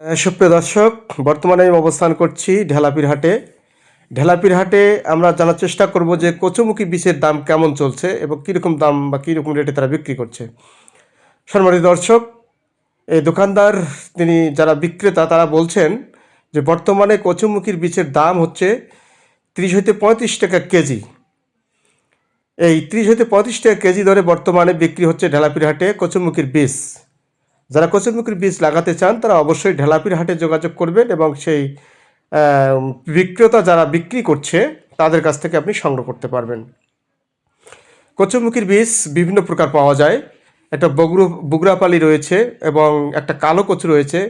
সুপ্রিয় দর্শক, বর্তমানে আমি অবস্থান করছি ঢেলাপির হাটে ঢেলাপির হাটে আমরা জানার চেষ্টা করব যে কচুমুখী বীজের দাম কেমন চলছে এবং কীরকম দাম বা কীরকম রেটে তারা বিক্রি করছে। সম্মানিত দর্শক, এই দোকানদার তিনি যারা বিক্রেতা, তারা বলছেন যে বর্তমানে কচুমুখীর বীজের দাম হচ্ছে তিরিশ হইতে পঁয়ত্রিশ টাকা কেজি। এই তিরিশ হইতে পঁয়ত্রিশ টাকা কেজি দরে বর্তমানে বিক্রি হচ্ছে ঢেলাপির হাটে কচুমুখীর বীজ। যারা কচুরমুখীর বীজ লাগাতে চান, তারা অবশ্যই ঢেলাপির হাটে যোগাযোগ করবেন এবং সেই বিক্রেতা যারা বিক্রি করছে, তাদের কাছ থেকে আপনি সংগ্রহ করতে পারবেন। কচুরমুখীর বীজ বিভিন্ন প্রকার পাওয়া যায়। একটা বগুড়ো বুগরাপালি রয়েছে এবং একটা কালো কচু রয়েছে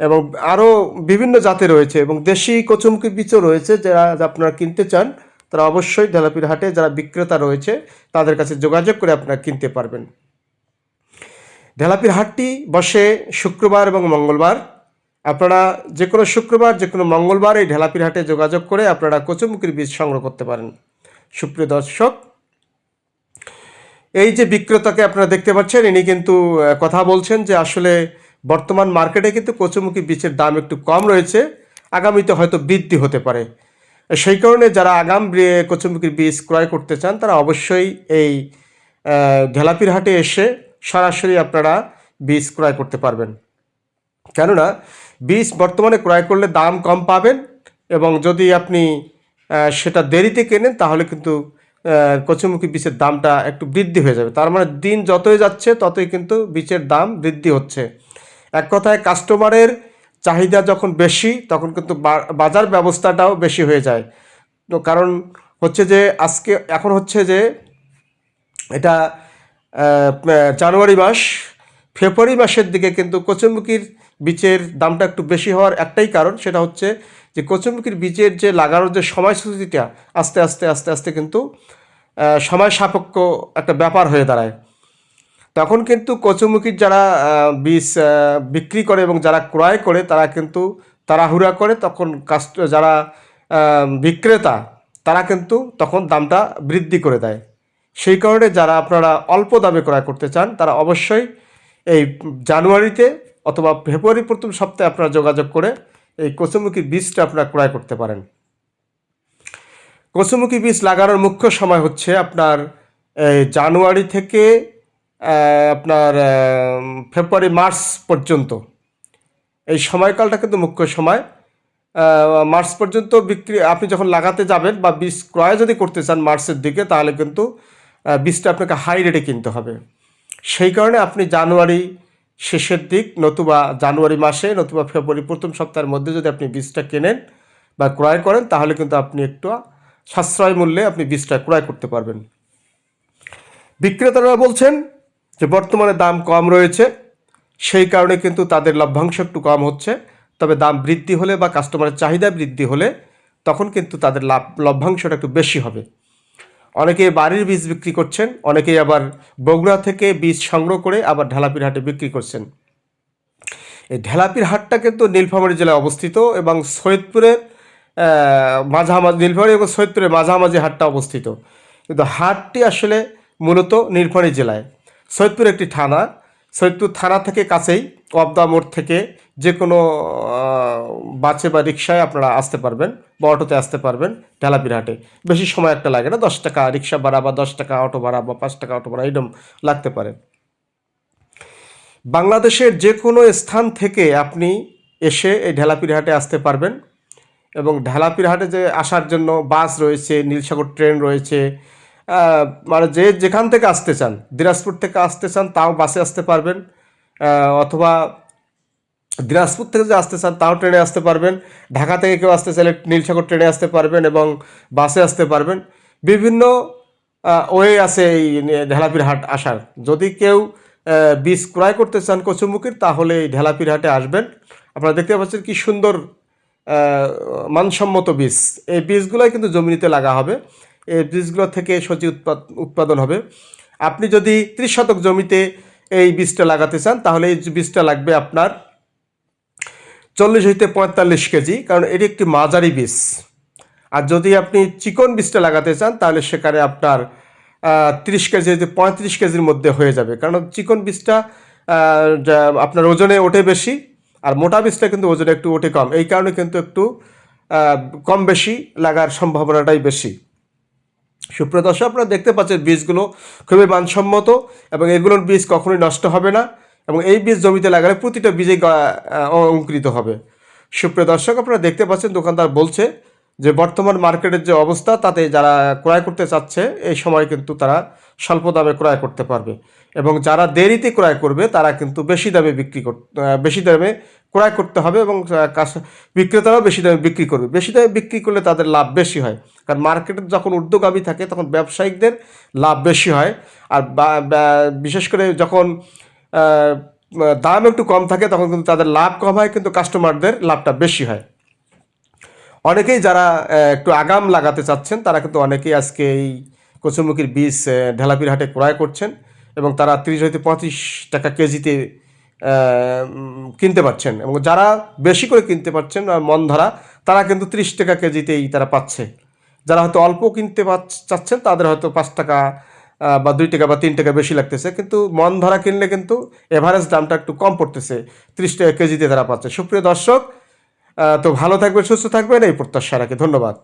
এবং আরও বিভিন্ন জাতের রয়েছে এবং দেশি কচুমুখীর বীজও রয়েছে। যারা আপনারা কিনতে চান, তারা অবশ্যই ঢেলাপির হাটে যারা বিক্রেতা রয়েছে, তাদের কাছে যোগাযোগ করে আপনারা কিনতে পারবেন। ঢেলাপির হাটটি বসে শুক্রবার এবং মঙ্গলবার। আপনারা যে কোনো শুক্রবার যে কোনো মঙ্গলবার এই ঢেলাপির হাটে যোগাযোগ করে আপনারা কচুমুখির বীজ সংগ্রহ করতে পারেন। সুপ্রিয় দর্শক, এই যে বিক্রেতাকে আপনারা দেখতে পাচ্ছেন, ইনি কিন্তু কথা বলছেন যে আসলে বর্তমান মার্কেটে কিন্তু কচুমুখী বীজের দাম একটু কম রয়েছে, আগামীতে হয়তো বৃদ্ধি হতে পারে। সেই কারণে যারা আগাম কচুমুখির বীজ ক্রয় করতে চান, তারা অবশ্যই এই ঢেলাপির হাটে এসে সরাসরি আপনারা বীজ ক্রয় করতে পারবেন। কেননা, বীজ বর্তমানে ক্রয় করলে দাম কম পাবেন এবং যদি আপনি সেটা দেরিতে কেনেন, তাহলে কিন্তু কচুমুখী বীজের দামটা একটু বৃদ্ধি হয়ে যাবে। তার মানে দিন যতই যাচ্ছে, ততই কিন্তু বীজের দাম বৃদ্ধি হচ্ছে। এক কথায়, কাস্টমারের চাহিদা যখন বেশি, তখন কিন্তু বাজার ব্যবস্থাটাও বেশি হয়ে যায়। তো কারণ হচ্ছে যে, আজকে, এখন হচ্ছে যে, এটা জানুয়ারি মাস, ফেব্রুয়ারি মাসের দিকে কিন্তু কচুমুখির বীজের দামটা একটু বেশি হওয়ার একটাই কারণ, সেটা হচ্ছে যে কচুমুখির বীজের যে লাগানোর যে সময়সূচিটা আস্তে আস্তে আস্তে আস্তে কিন্তু সময় সাপেক্ষ একটা ব্যাপার হয়ে দাঁড়ায়। তখন কিন্তু কচুমুখির যারা বীজ বিক্রি করে এবং যারা ক্রয় করে, তারা কিন্তু তাড়াহুড়া করে, তখন কাস্ট, যারা বিক্রেতা, তারা কিন্তু তখন দামটা বৃদ্ধি করে দেয়। সেই কারণে যারা আপনারা অল্প দামে ক্রয় করতে চান, তারা অবশ্যই এই জানুয়ারিতে অথবা ফেব্রুয়ারি প্রথম সপ্তাহে আপনারা যোগাযোগ করে এই কচুমুখী বীজটা আপনারা ক্রয় করতে পারেন। কচুমুখী বীজ লাগানোর মুখ্য সময় হচ্ছে আপনার জানুয়ারি থেকে আপনার ফেব্রুয়ারি, মার্চ পর্যন্ত। এই সময়কালটা কিন্তু মুখ্য সময়। মার্চ পর্যন্ত বিক্রি, আপনি যখন লাগাতে যাবেন বা বীজ ক্রয় যদি করতে চান মার্চের দিকে, তাহলে কিন্তু বীজটা আপনাকে হাই রেটে কিনতে হবে। সেই কারণে আপনি জানুয়ারি শেষের দিক নতুবা জানুয়ারি মাসে নতুবা ফেব্রুয়ারি প্রথম সপ্তাহের মধ্যে যদি আপনি বীজটা কেনেন বা ক্রয় করেন, তাহলে কিন্তু আপনি একটু সাশ্রয় মূল্যে আপনি বীজটা ক্রয় করতে পারবেন। বিক্রেতারা বলছেন যে বর্তমানে দাম কম রয়েছে, সেই কারণে কিন্তু তাদের লভ্যাংশ একটু কম হচ্ছে। তবে দাম বৃদ্ধি হলে বা কাস্টমারের চাহিদা বৃদ্ধি হলে তখন কিন্তু তাদের লাভ, লভ্যাংশটা একটু বেশি হবে। অনেকে বাড়ির বীজ বিক্রি করছেন অনেকে আবার বগুড়া থেকে বীজ সংগ্রহ করে আবার ঢালাপির হাটে বিক্রি করছেন। এই ঢেলাপির হাটটা কিন্তু নীলফামারী জেলায় অবস্থিত এবং সৈয়দপুরের মাঝামাঝি, নীলফামারী এবং সৈয়দপুরের মাঝামাঝি হাটটা অবস্থিত। কিন্তু হাটটি আসলে মূলত নীলফামারী জেলায়। সৈয়দপুর একটি থানা, সৈয়দপুর থানা থেকে কাছেই কবদা মোড় থেকে যে কোনো বাসে বা রিক্সায় আপনারা আসতে পারবেন বা অটোতে আসতে পারবেন ঢেলাপির হাটে বেশি সময় একটা লাগে না, দশ টাকা রিক্সা ভাড়া বা দশ টাকা অটো ভাড়া বা পাঁচ টাকা অটো ভাড়া এরকম লাগতে পারে। বাংলাদেশের যে কোনো স্থান থেকে আপনি এসে এই ঢেলাপির হাটে আসতে পারবেন এবং ঢেলাপির হাটে যে আসার জন্য বাস রয়েছে, নীলসাগর ট্রেন রয়েছে মানে যে যেখান থেকে আসতে চান, দিনাজপুর থেকে আসতে চান, তাও বাসে আসতে পারবেন। অথবা দিনাজপুর থেকে যে আসতে চান, তাও ট্রেনে আসতে পারবেন। ঢাকা থেকে কেউ আসতে চাইলে নীলসাগর ট্রেনে আসতে পারবেন এবং বাসে আসতে পারবেন। বিভিন্ন ওয়ে আছে এই ঢেলাপির হাট আসার। যদি কেউ বীজ ক্রয় করতে চান কচুমুখির, তাহলে এই ঢেলাপির হাটে আসবেন। আপনারা দেখতে পাচ্ছেন কি সুন্দর মানসম্মত বীজ। এই বীজগুলোই কিন্তু জমিতে লাগা হবে। এই বীজগুলো থেকে সবজি উৎপাদ, উৎপাদন হবে। আপনি যদি ত্রিশ শতক জমিতে এই বীজটা লাগাতে চান, তাহলে এই বীজটা লাগবে আপনার চল্লিশ হইতে পঁয়তাল্লিশ কেজি, কারণ এটি একটি মাঝারি বীজ। আর যদি আপনি চিকন বীজটা লাগাতে চান, তাহলে সেখানে আপনার তিরিশ কেজি হইতে পঁয়ত্রিশ কেজির মধ্যে হয়ে যাবে। কারণ চিকন বীজটা আপনার ওজনে ওঠে বেশি, আর মোটা বীজটা কিন্তু ওজনে একটু ওঠে কম। এই কারণে কিন্তু একটু কম বেশি লাগার সম্ভাবনাটাই বেশি। সুপ্রিয় দর্শক, আপনারা দেখতে পাচ্ছেন বীজগুলো খুবই মানসম্মত এবং এগুলোর বীজ কখনোই নষ্ট হবে না এবং এই বীজ জমিতে লাগালে প্রতিটা বীজে অঙ্কুরিত হবে। সুপ্রিয় দর্শক, আপনারা দেখতে পাচ্ছেন দোকানদার বলছে যে বর্তমান মার্কেটের যে অবস্থা, তাতে যারা ক্রয় করতে চাচ্ছে, এই সময় কিন্তু তারা স্বল্প দামে ক্রয় করতে পারবে। এবং যারা দেরিতে ক্রয় করবে, তারা কিন্তু বেশি দামে বিক্রি কর বেশি দামে ক্রয় করতে হবে এবং বিক্রেতারাও বেশি দামে বিক্রি করবে। বেশি দামে বিক্রি করলে তাদের লাভ বেশি হয়। কারণ মার্কেটে যখন ঊর্ধ্বগামী থাকে, তখন ব্যবসায়িকদের লাভ বেশি হয়। আর বিশেষ করে যখন দাম একটু কম থাকে, তখন কিন্তু তাদের লাভ কম হয়, কিন্তু কাস্টমারদের লাভটা বেশি হয়। অনেকেই যারা একটু আগাম লাগাতে চাচ্ছেন, তারা কিন্তু অনেকেই আজকে এই কচুমুখির বীজ ঢেলাপির হাটে ক্রয় করছেন এবং তারা তিরিশ হইতে পঁয়ত্রিশ টাকা কেজিতে কিনতে পারছেন। এবং যারা বেশি করে কিনতে পারছেন মন ধরা, তারা কিন্তু ত্রিশ টাকা কেজিতেই তারা পাচ্ছে। যারা হয়তো অল্প কিনতে চাচ্ছেন, তাদের হয়তো পাঁচ টাকা বা দুই টাকা বা তিন টাকা বেশি লাগতেছে। কিন্তু মন ধরা কিনলে কিন্তু এভারেজ দামটা একটু কম পড়তেছে, ত্রিশ টাকা কেজিতে তারা পাচ্ছে। সুপ্রিয় দর্শক তো ভালো থাকবেন সুস্থ থাকবেন এই প্রত্যাশা রাখি। ধন্যবাদ।